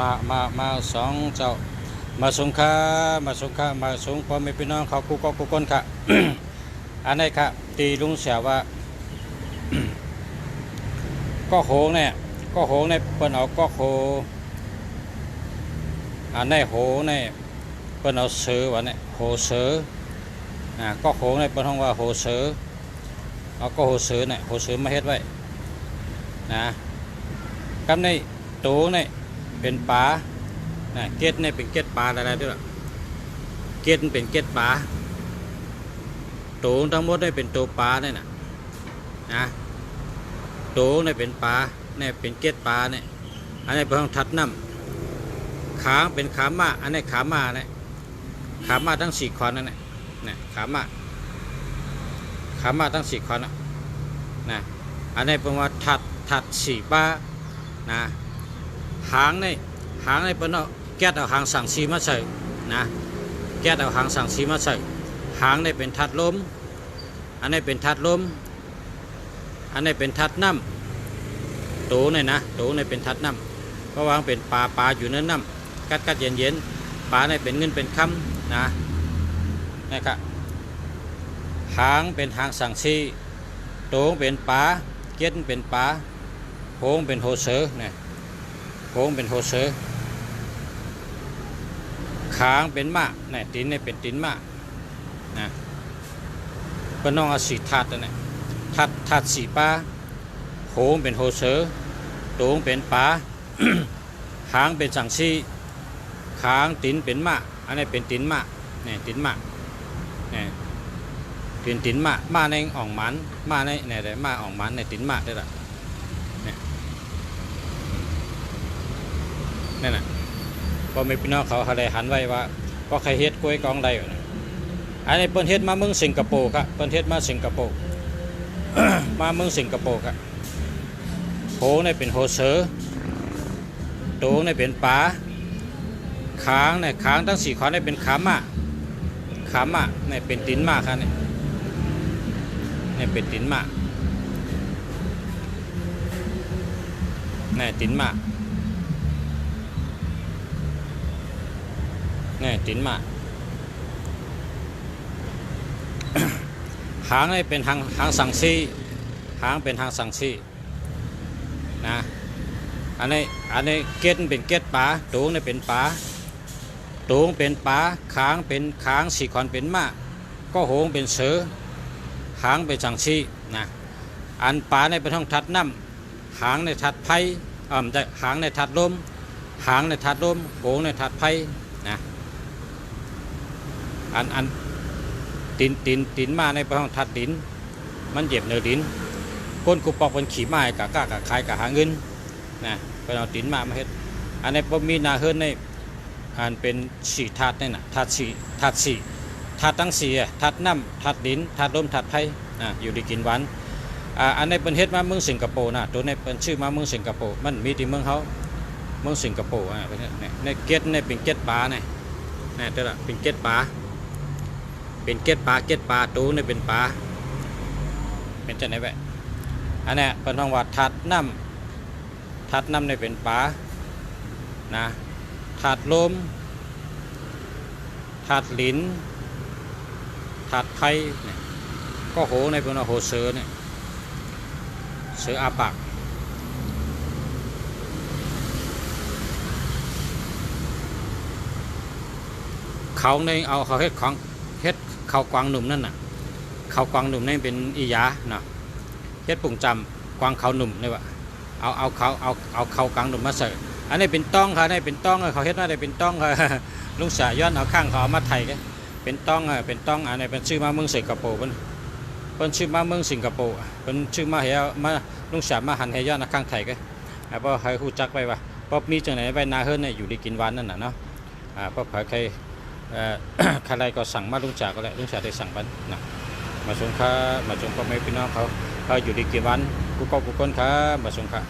มามามาสองเจ้ามาสงค้ามาสงค้ามาสงพ่อแม่พี่น้องเขากูก็กูก้นค่ะอันนี้ค่ะตีลุงเสียว่า ก็โหงเนี่ยก็โหงเนี่ยเปิ้นเอาก็โหอันนี้โหเนี่ยเปิ้นเอาเสือวะเนี่ยโหเสืออ่าก็โหงเนี่ยเปิ้นห้องว่าโหเสือเอาก็โหเสือเนี่ยโหเสือมาเฮ็ดไว้นะกับในตูเนี่ย เป็นปลานะเกล็ดเนี่ยเป็นเกล็ดปลาอะไรด้วยล่ะเกล็ดเป็นเกล็ดปลาตูทั้งหมดเนี่ยเป็นตัวปลาเนี่ยนะนะโตเนี่ยเป็นปลาเนี่ยเป็นเกล็ดปลาเนี่ยอันนี้เป็นของทัดน้ำขาเป็นขามาอันนี้ขามาเนี่ยขามาทั้งสี่คอนนั่นแหละเนี่ยขามาขามาทั้งสี่คอนนะนะอันนี้เป็นว่าทัดทัดสี่ปลานะ หางเนี่หางเนี่เป็นเอาแก้เอาหางสั่งซีมาใส่นะแก้เอาหางสั่งซีมาใส่หางเนี่เป็นทัดลมอันนี้เป็นทัดลมอันนี้เป็นทัดน้ำโตเนี่ยนะโตเนี่ยเป็นทัดน้ำเพราะว่ามันเป็นปลาปลาอยู่ในน้ำกัดกัดเย็นเย็นปลาเนี่ยเป็นเงินเป็นคำนะนะครับหางเป็นหางสังซีโตเป็นปลาเก็ดเป็นปลาโหงเป็นโฮเซอร์เนี่ย โหงเป็นโฮเซอร์ขางเป็นมะเนี่ยตีนเนี่ยเป็นตีนมะนะเป็นน้องเอาสีทัดนั่นแหละทัดทัดสีปลาโหงเป็นโฮเซอร์โตงเป็นปลาหางเป็นสังซีขางตินเป็นมะอันนี้เป็นตินมะเนี่ยตินมะเนี่ยตินตินมะมาในอ่องมันมาในเนี่ยได้มาอ่องมันในตินมะได้ละเนี่ย นั่นน่ะพอมีพี่น้องเขาเขาได้หันไว้ว่าก็ใครเฮ็ดกล้วยกองใดอยู่นะอันนี้เปิ้นเฮ็ดมาเมืองสิงคโปร์ครับเปิ้นเฮ็ดมาสิงคโปร์มาเมืองสิงคโปร์ครับโหเนี่ยเป็นโฮเซอร์โตเนี่ยเป็นปลาขางเนี่ยขางทั้งสี่ขอเนี่ยเป็นขามาขามาเนี่ยเป็นตินมาครับเนี่ยเนี่ยเป็นตินมาเนี่ยตินมา นี่ตินมาหางนี่เป็นหางหางสังซีหางเป็นหางสังซีนะอันนี้อันนี้เกล็ดเป็นเกล็ดปลาตูงนี่เป็นปลาตูงเป็นปลาขางเป็นขางสีขอนเป็นม้าก็โหงเป็นเสือหางเป็นสังซีนะอันปลาในเป็นห้องทัดน้ำหางในทัดไผ่อ่าจะหางในทัดลมหางในทัดลมโหงในทัดไผ่นะ อันอันตินตินตินมาในห้องทัดดิน มันเหยียบเนื้อดินก้นกุปอกเป็นขี่ไม้กะก้ากะขายกะหาเงินนะเป็นเอาตินมามาเฮ็ดอันนี้พมีนาเฮิรนในอันเป็นสี่ถาดนี่นะถาดสี่ถาดสี่ถาดตั้งสี่อะถาดน้ำถาดดินถาดลมถาดไผ่อะอยู่ดีกินหวันอ่าอันนี้เป็นเฮ็ดมาเมืองสิงคโปร์นะตัวนี้เป็นชื่อมาเมืองสิงคโปร์มันมีที่เมืองเขาเมืองสิงคโปร์อะเป็นเนี่ยในเกตเนี่ยเป็นเกตปลาเนี่ยเนี่ยตัวละเป็นเกตปลา เป็นเก็ดปลาเก็ดปลาตูนี่เป็นปลาเป็นจะไหนแวะอันนี้เป็นห้องว่าทัดน้ำทัดน้ำนี่เป็นปลานะทัดลมทัดลิ้นทัดไผ่เนี่ยก็โหในเป็นว่าโหเสือเนี่ยเสืออาปากเขาในเอาเขาเฮ็ดของ เฮ็ดข้าวกวางหนุ่มนั่นน่ะข้าวกวางหนุ่มนั่นเป็นอียาเนาะเฮ็ดปุ่งจำกวางเขาหนุ่มนี่วะเอาเอาเขาเอาเอาเขากวางหนุ่มมาใส่อันนี้เป็นต้องค่ะอันนี้เป็นต้องเขาเฮ็ดมาได้เป็นต้องค่ะลุงสาย้อนเอาข้างเขาเอามาไทยกันเป็นต้องอะเป็นต้องอันนี้เป็นชื่อมาเมืองสิงคโปร์เพิ่นเพิ่นชื่อมาเมืองสิงคโปร์เพิ่นชื่อมาเฮียมาลุงสามาหันเฮียย้อนเอาข้างไทยกันอ่าเพราะให้ฮู้จักไปว่าพราะมีจังไหนไปนาเฮิรนเนี่ยอยู่ดีกินวานนั่นน่ะเนาะอ่าพราะเผยใคร เอ่อใครก็สั่งมาลุงจ่าก็แล้วลุงจ่าได้สั่งบันนะมาส่งค่ามาส่งพ่อแม่พี่น้องเขาเขาอยู่ดีกี่วันกูก็กูก้นค่ามาส่งค่า